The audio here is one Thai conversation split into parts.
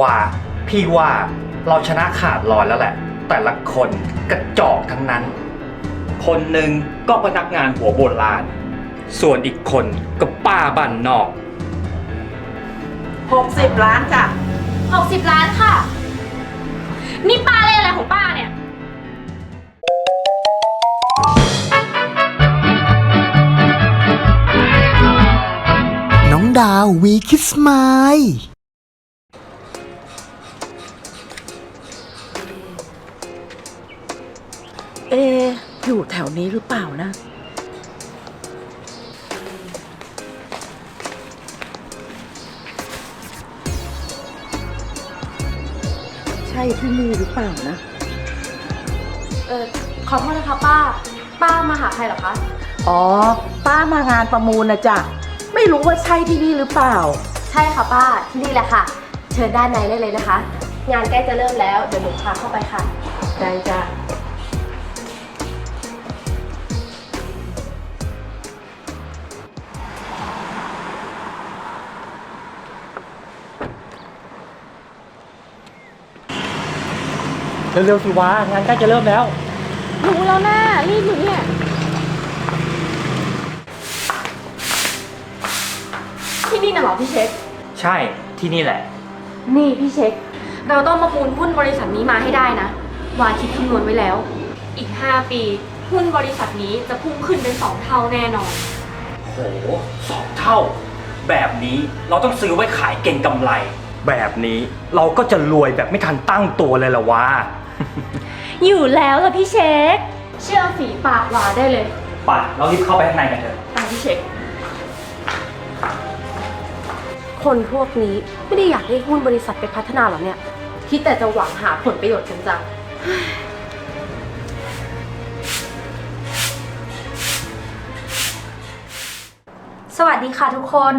ว่า พี่ว่าเราชนะขาดลอยแล้วแหละ แต่ละคนกระจอกทั้งนั้น คนหนึ่งก็พนักงานหัวโบราณ ส่วนอีกคนก็ป้าบ้านนอก 60 ล้านจ้ะ 60 ล้านค่ะ นี่ป้าเล่นอะไรของป้าเนี่ย น้องดาววีคิสไมล์ เอะอยู่แถวนี้หรือเปล่านะ ใช่ที่นี่หรือเปล่านะ เออขอโทษนะคะป้า ป้ามาหาใครเหรอคะ อ๋อ ป้ามางานประมูลนะจ๊ะ ไม่รู้ว่าใช่ที่นี่หรือเปล่า ใช่ค่ะป้าที่นี่แหละค่ะ เชิญด้านในได้เลยนะคะ งานใกล้จะเริ่มแล้ว เดี๋ยวหนูพาเข้าไปค่ะ ได้จ้ะ เร็วๆสิวะงานใกล้จะเริ่มแล้ว รู้แล้วนะรีบอยู่เนี่ย ที่นี่น่ะเหรอพี่เช็ค ใช่ที่นี่แหละ นี่พี่เช็ค เราต้องมาปูนหุ้นบริษัทนี้มาให้ได้นะ วาคิดคำนวณไว้แล้ว อีก 5 ปี หุ้นบริษัทนี้จะพุ่งขึ้นเป็น 2 เท่าแน่นอน โหสองเท่า แบบนี้เราต้องซื้อไว้ขายเก่งกำไร แบบนี้เราก็จะรวยแบบไม่ทันตั้งตัวเลยละวะ อยู่แล้วล่ะพี่เช็ค เชื่อฝีปากหวาได้เลยป่ะเรารีบเข้าไปข้างในกันเถอะ ตามพี่เช็ค คนพวกนี้ไม่ได้อยากให้หุ้นบริษัทไปพัฒนาหรอเนี่ย คิดแต่จะหวังหาผลประโยชน์กันจังสวัสดีค่ะทุกคน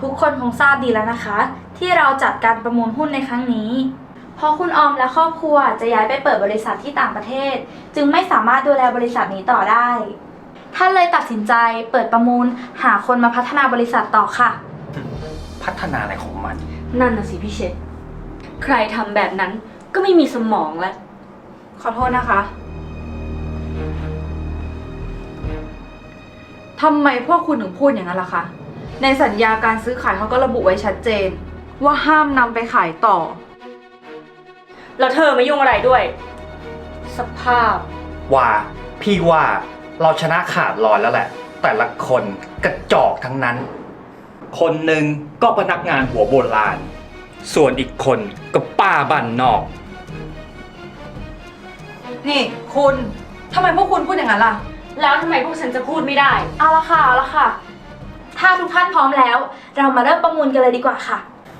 ทุกคนคงทราบดีแล้วนะคะ ที่เราจัดการประมูลหุ้นในครั้งนี้ เพราะคุณออมและครอบครัวจะย้ายไปเปิดบริษัทที่ต่างประเทศ จึงไม่สามารถดูแลบริษัทนี้ต่อได้ ท่านเลยตัดสินใจเปิดประมูลหาคนมาพัฒนาบริษัทต่อค่ะ พัฒนาอะไรของมัน นั่นน่ะสิพี่เช็คใครทำแบบนั้นก็ไม่มีสมองแล้ว ขอโทษนะคะ ทำไมพวกคุณถึงพูดอย่างนั้นล่ะคะ ในสัญญาการซื้อขายเขาก็ระบุไว้ชัดเจน ว่าห้ามนำไปขายต่อ แล้วเธอมายุ่งอะไรด้วย สภาพ ว่าพี่ว่าเราชนะขาดลอยแล้วแหละ แต่ละคนกระจอกทั้งนั้น คนหนึ่งก็พนักงานหัวโบราณ ส่วนอีกคนก็ป้าบ้านนอก นี่คุณทำไมพวกคุณพูดอย่างนั้นล่ะ แล้วทำไมพวกฉันจะพูดไม่ได้ เอาละค่ะ เอาละค่ะ ถ้าทุกท่านพร้อมแล้ว เรามาเริ่มประมูลกันเลยดีกว่าค่ะ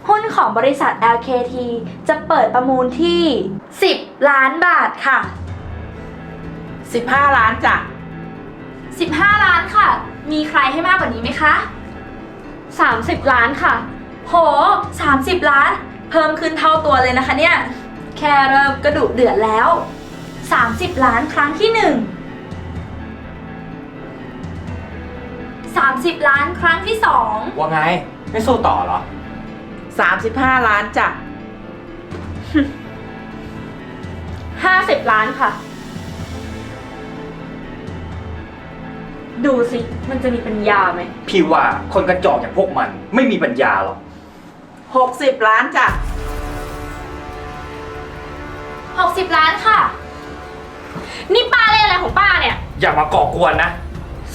หุ้นของบริษัท LKT จะเปิดประมูลที่ 10 ล้านบาทค่ะ 15 ล้านจ้ะ 15 ล้านค่ะ มีใครให้มากกว่านี้ไหมคะ 30 ล้านค่ะ โห 30 ล้าน เพิ่มขึ้นเท่าตัวเลยนะคะเนี่ย แค่เริ่มกระดุเดือดแล้ว 30 ล้านครั้งที่ 1 30 ล้านครั้งที่ 2ว่าไง ไม่สู้ต่อเหรอ 35 ล้านจ้ะ50ล้านค่ะ ดูสิ มันจะมีปัญญาไหม พี่ว่าคนกระจอกอย่างพวกมันไม่มีปัญญาหรอก 60 ล้านจ้ะ60ล้านค่ะ นี่ป้าเล่นอะไรของป้าเนี่ย อย่ามาก่อกวนนะ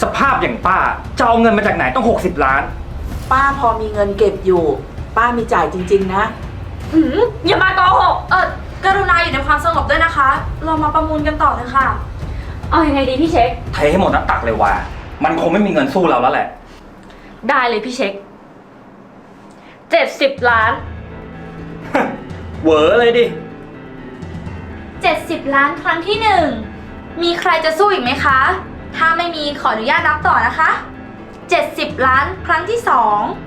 สภาพอย่างป้าจะเอาเงินมาจากไหนต้อง 60 ล้าน ป้าพอมีเงินเก็บอยู่ ป้ามีจ่ายจริง ๆ นะ หืมอย่ามาโกหก เออกรุณาอยู่ในความสงบด้วยนะคะ เรามาประมูลกันต่อเถอะค่ะ เอายังไงดีพี่เช็ค เทให้หมดหน้าตักเลยว่ามันคงไม่มีเงินสู้เราแล้วแหละ ได้เลยพี่เช็ค70ล้าน เหวอเลยดิ 70 ล้านครั้งที่1มีใครจะสู้อีกไหมคะ ถ้าไม่มีขออนุญาตนับต่อนะคะ 70 ล้านครั้งที่2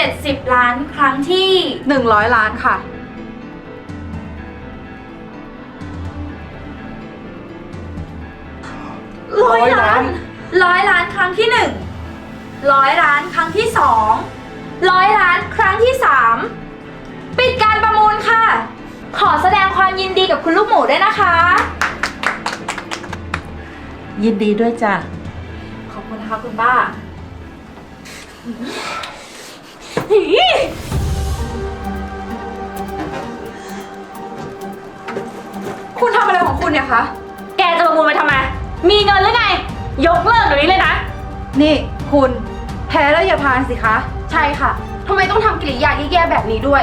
70 ล้านครั้งที่ 100 ล้านค่ะ ร้อยล้าน ร้อยล้านครั้งที่หนึ่งร้อยล้านครั้งที่สองร้อยล้านครั้งที่สามปิดการประมูลค่ะ ขอแสดงความยินดีกับคุณลูกหมูด้วยนะคะ ยินดีด้วยจ้ะ ขอบคุณนะคะคุณบ้า คุณทำอะไรของคุณเนี่ยคะ แกจะประมูลไปทำไม มีเงินหรือไง ยกเลิกเดี๋ยวนี้เลยนะ นี่คุณแพ้แล้วอย่าพานสิคะ ใช่ค่ะทำไมต้องทำกิริยาแย่ๆแบบนี้ด้วย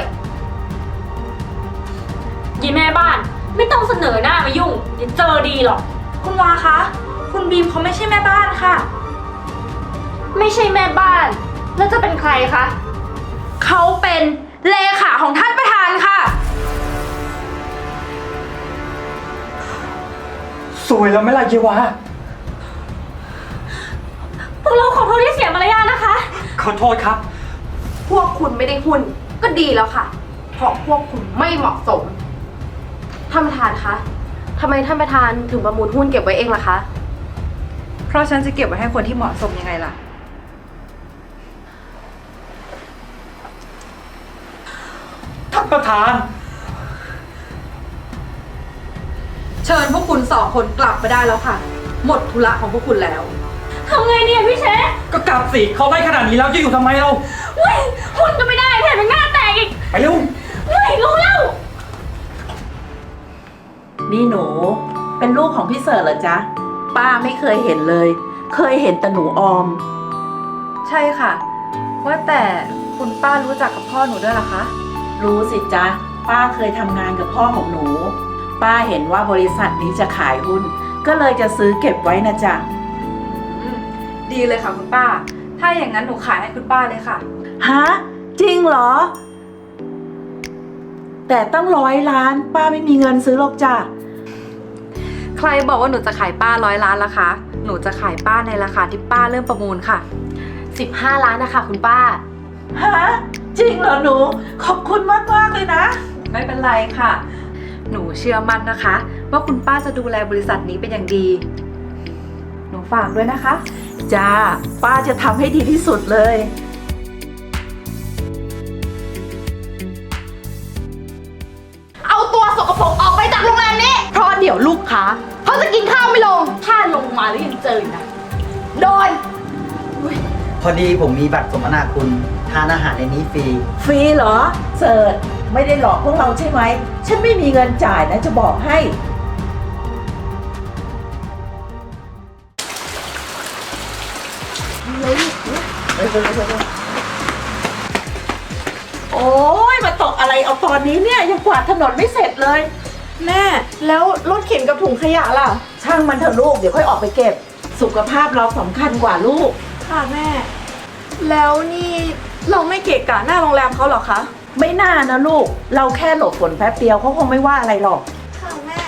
ยีแม่บ้าน ไม่ต้องเสนอหน้ามายุ่งเดี๋ยวเจอดีหรอก คุณวาคะ คุณบีมเขาไม่ใช่แม่บ้านค่ะ ไม่ใช่แม่บ้าน แล้วจะเป็นใครคะ เขาเป็นเลขาของท่านประธานค่ะ สวยแล้วไหม่ล่ะเยวาพวกเราขอโทษที่เสียมารยาทนะคะ ขอโทษครับ พวกคุณไม่ได้หุ้นก็ดีแล้วค่ะ เพราะพวกคุณไม่เหมาะสม ท่านประธานคะทำไมท่านประธานถึงประมูลหุ้นเก็บไว้เองล่ะคะ เพราะฉันจะเก็บไว้ให้คนที่เหมาะสมยังไงล่ะ ท่านประ ธาน เชิญพวกคุณสองคนกลับไปได้แล้วค่ะ หมดธุระของพวกคุณแล้ว ทำไงเนี่ยพี่เชฟก็กลับสิเขาไล่ขนาดนี้แล้วจะอยู่ทำไมเราเฮ้ยหุ่นก็ไม่ได้แถมยังหน้าแตกอีกไปเร็วเฮ้ยรู้แล้ว นี่หนู เป็นลูกของพี่เสิร์ชเหรอจ๊ะ ป้าไม่เคยเห็นเลย เคยเห็นแต่หนูออม ใช่ค่ะ ว่าแต่คุณป้ารู้จักกับพ่อหนูด้วยเหรอคะ รู้สิจ๊ะ ป้าเคยทำงานกับพ่อของหนู ป้าเห็นว่าบริษัทนี้จะขายหุ้น ก็เลยจะซื้อเก็บไว้นะจ๊ะ อืมดีเลยค่ะคุณป้า ถ้าอย่างนั้นหนูขายให้คุณป้าเลยค่ะ ฮะ จริงเหรอ แต่ตั้งร้อยล้าน ป้าไม่มีเงินซื้อหรอกจ้ะ ใครบอกว่าหนูจะขายป้าร้อยล้านล่ะคะ หนูจะขายป้าในราคาที่ป้าเริ่มประมูลค่ะ 15 ล้านนะคะคุณป้า ฮะจริงเหรอหนู ขอบคุณมากมากๆเลยนะ ไม่เป็นไรค่ะ หนูเชื่อมั่นนะคะ ว่าคุณป้าจะดูแลบริษัทนี้เป็นอย่างดี หนูฝากด้วยนะคะ จ้า ป้าจะทำให้ดีที่สุดเลย เอาตัวสกปรกออกไปจากโรงแรมนี้ เพราะเดี๋ยวลูกค้าเขาจะกินข้าวไม่ลงถ้าลงมาแล้วยังเจออีกนะ โดน พอดีผมมีบัตรสมนาคุณทานอาหารในนี้ฟรี ฟรีเหรอ เสิร์ชไม่ได้หลอกพวกเราใช่ไหม ฉันไม่มีเงินจ่ายนะจะบอกให้ โอ้ยมาตกอะไรเอาตอนนี้เนี่ยยังกวาดถนนไม่เสร็จเลย แม่แล้วรถเข็นกับถุงขยะล่ะ ช่างมันเถอะลูกเดี๋ยวค่อยออกไปเก็บ สุขภาพเราสำคัญกว่าลูก ค่ะแม่ แล้วนี่เราไม่เกะกะหน้าโรงแรมเขาเหรอคะ ไม่น่านะลูก เราแค่หลบฝนแป๊บเดียวเขาคงไม่ว่าอะไรหรอก ค่ะแม่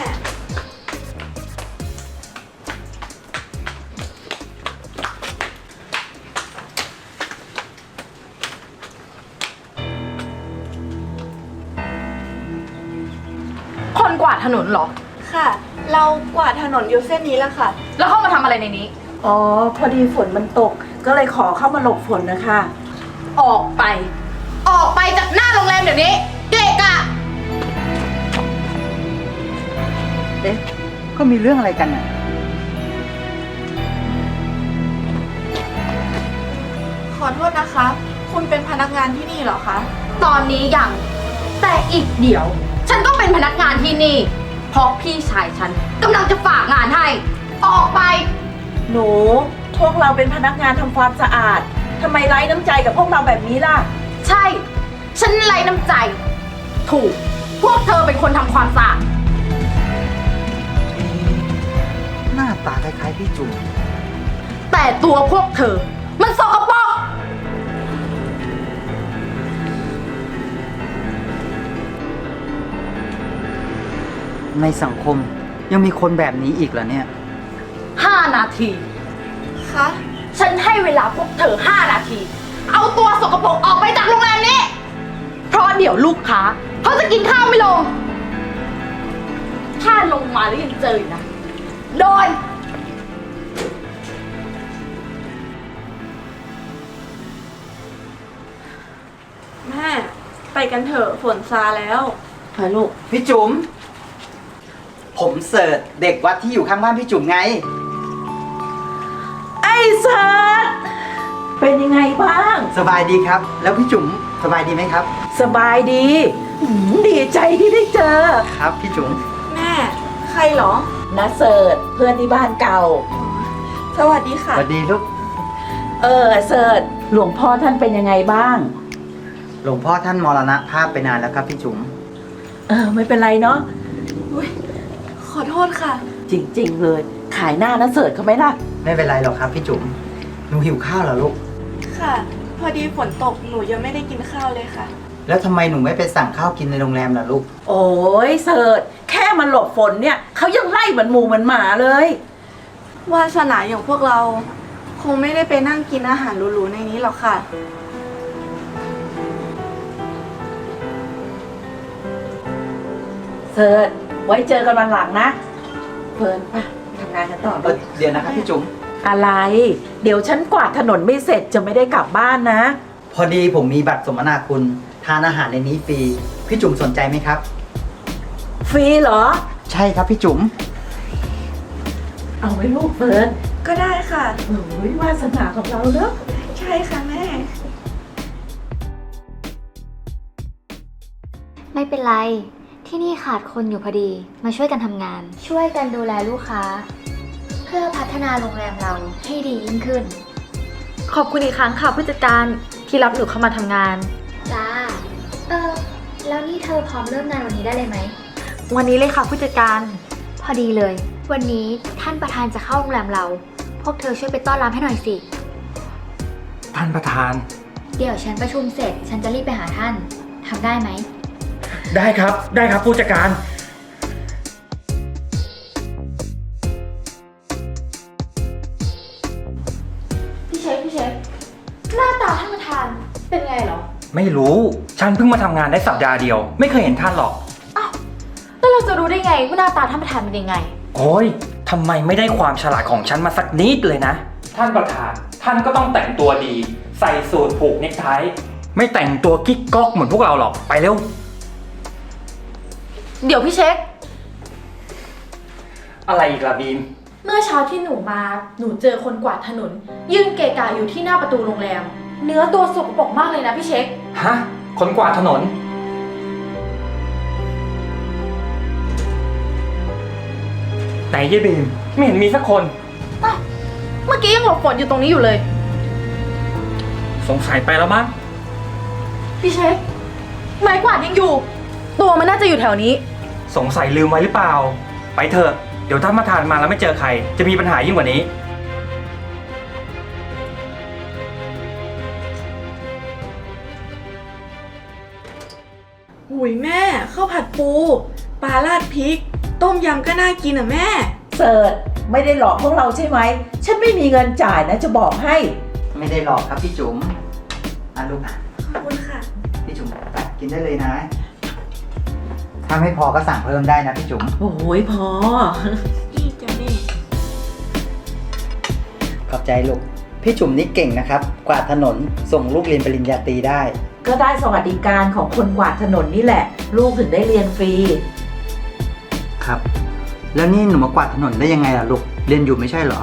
คนกวาดถนนเหรอ ค่ะ เรากวาดถนนอยู่เส้นนี้แล้วค่ะ แล้วเข้ามาทำอะไรในนี้ อ๋อ พอดีฝนมันตก ก็เลยขอเข้ามาหลบฝนนะคะ ออกไป ออกไปจากหน้าโรงแรมเดี๋ยวนี้ เกะกะ เอ๊ะก็มีเรื่องอะไรกันน่ะ ขอโทษนะคะ คุณเป็นพนักงานที่นี่เหรอคะ ตอนนี้ยัง แต่อีกเดี๋ยว ฉันก็เป็นพนักงานที่นี่ เพราะพี่ชายฉันกำลังจะฝากงานให้ ออกไป หนู พวกเราเป็นพนักงานทำความสะอาดทำไมไร้น้ำใจกับพวกเราแบบนี้ล่ะ ใช่ ฉันไร้น้ำใจ ถูก พวกเธอเป็นคนทำความสะอาด หน้าตาคล้ายๆพี่จุ๋มแต่ตัวพวกเธอ มันสกปรกในสังคมยังมีคนแบบนี้อีกเหรอเนี่ย5นาที คะ ฉันให้เวลาพวกเธอ5นาที เอาตัวสกปรกออกไปจากโรงแรมนี้ เพราะเดี๋ยวลูกค้าเขาจะกินข้าวไม่ลง ถ้าลงมาแล้วยังเจออีกนะ โดน แม่ ไปกันเถอะฝนซาแล้ว ไปลูก พี่จุ๋ม ผมเสิร์ชเด็กวัดที่อยู่ข้างบ้านพี่จุ๋มไงไอ้ เสิร์ชเป็นยังไงบ้าง สบายดีครับ แล้วพี่จุ๋มสบายดีไหมครับ สบายดีหืมดีใจที่ได้เจอครับพี่จุ๋มแม่ ใครเหรอ นะเสิร์ชเพื่อนที่บ้านเก่า สวัสดีสค่ะ วัสดีลูกเออเสิร์ชหลวงพ่อท่านเป็นยังไงบ้าง หลวงพ่อท่านมรณภาพไปนานแล้วครับพี่จุ๋มเออไม่เป็นไรเนาะขอโทษค่ะ จริง ๆ เลยขายหน้านะเสิร์ชเขาไหมล่ะ ไม่เป็นไรหรอกครับพี่จุ๋มหนูหิวข้าวเหรอลูก ค่ะ พอดีฝนตกหนูยังไม่ได้กินข้าวเลยค่ะ แล้วทำไมหนูไม่ไปสั่งข้าวกินในโรงแรมล่ะลูก โอ้ยเสิร์ชแค่มันหลบฝนเนี่ยเขายังไล่เหมือนหมูเหมือนหมาเลย วาสนาอย่างพวกเรา คงไม่ได้ไปนั่งกินอาหารหรูๆในนี้หรอกค่ะ เสิร์ชไว้เจอกันวันหลังนะเฟิร์นไปทำงานกันต่อเออเดี๋ยวนะครับพี่จุ๋มอะไร เดี๋ยวฉันกวาดถนนไม่เสร็จจะไม่ได้กลับบ้านนะ พอดีผมมีบัตรสมนาคุณทานอาหารในนี้ฟรีพี่จุ๋มสนใจไหมครับ ฟรีเหรอ ใช่ครับพี่จุ๋มเอาไว้ลูกเฟิร์นก็ได้ค่ะโอ้ยวาสนาของเราเนอะใช่ค่ะแม่ ไม่เป็นไร ที่นี่ขาดคนอยู่พอดี มาช่วยกันทำงาน ช่วยกันดูแลลูกค้าเพื่อพัฒนาโรงแรมเราให้ดียิ่งขึ้น ขอบคุณอีกครั้งค่ะผู้จัดการที่รับหนูเข้ามาทำงาน จ้า เออ แล้วนี่เธอพร้อมเริ่มงานวันนี้ได้เลยไหม วันนี้เลยค่ะผู้จัดการ พอดีเลย วันนี้ท่านประธานจะเข้าโรงแรมเรา พวกเธอช่วยไปต้อนรับให้หน่อยสิ ท่านประธาน เดี๋ยวฉันประชุมเสร็จ ฉันจะรีบไปหาท่านทำได้ไหม ได้ครับ ได้ครับผู้จัดการ ไงเหรอไม่รู้ ฉันเพิ่งมาทำงานได้สัปดาห์เดียว ไม่เคยเห็นท่านหรอกแล้วเราจะรู้ได้ไงว่าหน้าตาท่านประธานเป็นยังไง โอ้ยทำไมไม่ได้ความฉลาดของฉันมาสักนิดเลยนะ ท่านประธาน ท่านก็ต้องแต่งตัวดี ใส่สูทผูกเนคไท ไม่แต่งตัวกิ๊กก๊อกเหมือนพวกเราหรอก ไปเร็ว เดี๋ยวพี่เช็ค อะไรอีกล่ะบีม เมื่อเช้าที่หนูมา หนูเจอคนกวาดถนน ยืนเกะกะอยู่ที่หน้าประตูโรงแรม เนื้อตัวสกปรกมากเลยนะพี่เช็ค ฮะ คนกวาดถนน ไหนเยบีม ไม่เห็นมีสักคนเมื่อกี้ยังหลบฝนอยู่ตรงนี้อยู่เลย สงสัยไปแล้วมั้ง พี่เช็ค ไม้กวาดยังอยู่ ตัวมันน่าจะอยู่แถวนี้ สงสัยลืมไว้หรือเปล่า ไปเถอะ เดี๋ยวท่านประธานมาแล้วไม่เจอใคร จะมีปัญหายิ่งกว่านี้ หุยแม่ข้าวผัดปูปลาราดพริก ต้มยำก็น่ากินอะแม่ เสิร์ชไม่ได้หลอกพวกเราใช่ไหม ฉันไม่มีเงินจ่ายนะจะบอกให้ ไม่ได้หลอกครับพี่จุ๋มอะลูกอะ ขอบคุณค่ะ พี่จุ๋มตักกินได้เลยนะ ถ้าไม่พอก็สั่งเพิ่มได้นะพี่จุ๋ม โอ้ยพอ นี่จ้ะแม่ ขอบใจลูก พี่จุ๋มนี่เก่งนะครับ กวาดถนนส่งลูกเรียนปริญญาตรีได้ ก็ได้สวัสดิการของคนกวาดถนนนี่แหละ ลูกถึงได้เรียนฟรี ครับ แล้วนี่หนูมากวาดถนนได้ยังไงล่ะลูก เรียนอยู่ไม่ใช่เหรอ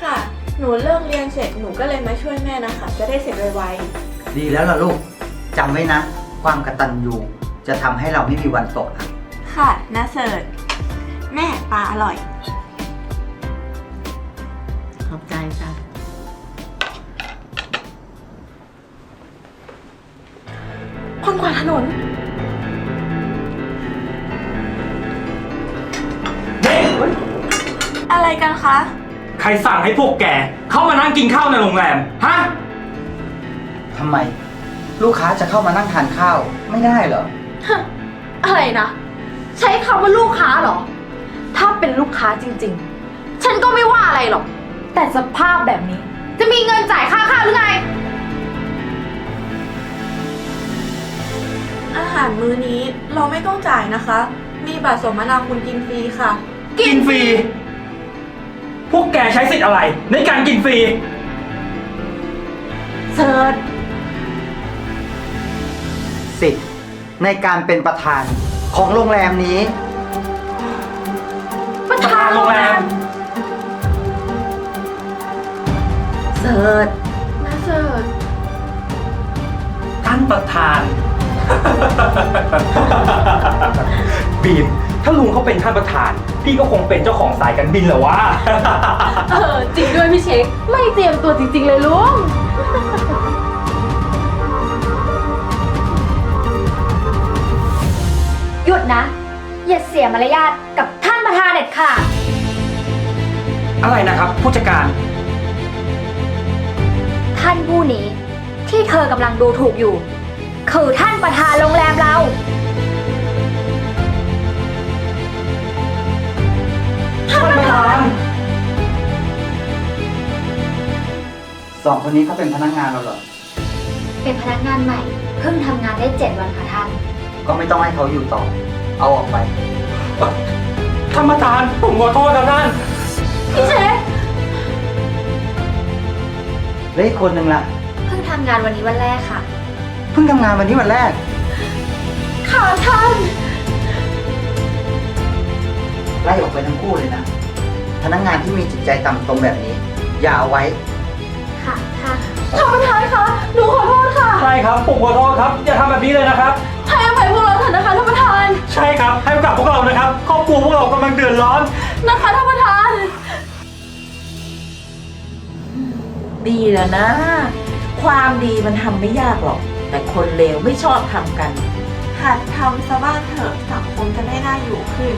ค่ะ หนูเลิกเรียนเสร็จหนูก็เลยมาช่วยแม่นะคะ จะได้เสร็จไวดีแล้วล่ะลูกจำไว้นะ ความกตัญญูจะทำให้เราไม่มีวันตกอับๆค่ะนะเสิร์ชแม่ปลาอร่อย กวาดถนน อะไรกันคะ ใครสั่งให้พวกแกเข้ามานั่งกินข้าวในโรงแรม ฮะ ทำไม ลูกค้าจะเข้ามานั่งทานข้าว ไม่ได้เหรออะไรนะ ใช้คำว่าลูกค้าเหรอ ถ้าเป็นลูกค้าจริงๆ ฉันก็ไม่ว่าอะไรหรอก แต่สภาพแบบนี้ จะมีเงินจ่ายค่าข้าวหรือไง อาหารมื้อนี้เราไม่ต้องจ่ายนะคะ มีบัตรสมนาคุณกินฟรีค่ะ กินฟรี พวกแกใช้สิทธิ์อะไร ในการกินฟรี เสิร์ชสิทธิ์ในการเป็นประธานของโรงแรมนี้ ประธานโรงแรม เสิร์ชน่าเสิร์ช ท่านประธาน บีมถ้าลุงเขาเป็นท่านประธาน พี่ก็คงเป็นเจ้าของสายการบินแหละวะ เออจริงด้วยพี่เช็คไม่เตรียมตัวจริง ๆ เลยลุง หยุดนะ อย่าเสียมารยาทกับท่านประธานเด็ดขาดอะไรนะครับ ผู้จัดการท่านผู้นี้ ที่เธอกำลังดูถูกอยู่ คือท่านประธานโรงแรมเรา ท่านประธาน สองคนนี้เขาเป็นพนักงานเราเหรอ เป็นพนักงานใหม่ เพิ่งทำงานได้7วันค่ะท่าน ก็ไม่ต้องให้เขาอยู่ต่อ เอาออกไป ท่านประธานผมขอโทษครับท่าน พี่เช็คแล้วอีกคนหนึ่งล่ะ เพิ่งทำงานวันนี้วันแรกค่ะ เพิ่งทำงานวันนี้วันแรก ค่ะท่าน ไล่ออกไปทั้งคู่เลยนะ พนักงานที่มีจิตใจต่ำตรงแบบนี้ อย่าเอาไว้ ค่ะท่าน ท่านประธานคะ หนูขอโทษค่ะ ใช่ครับผมขอโทษครับ อย่าทำแบบนี้เลยนะครับ ให้อภัยพวกเราเถอะนะคะท่านประธาน ใช่ครับ ให้โอกาสพวกเรานะครับ ครอบครัวพวกเรากำลังเดือดร้อน นะคะท่านประธาน ดีแล้วนะ ความดีมันทำไม่ยากหรอก แต่คนเลวไม่ชอบทำกัน หัดทำซะบ้างเถอะสังคมจะได้น่าอยู่ขึ้น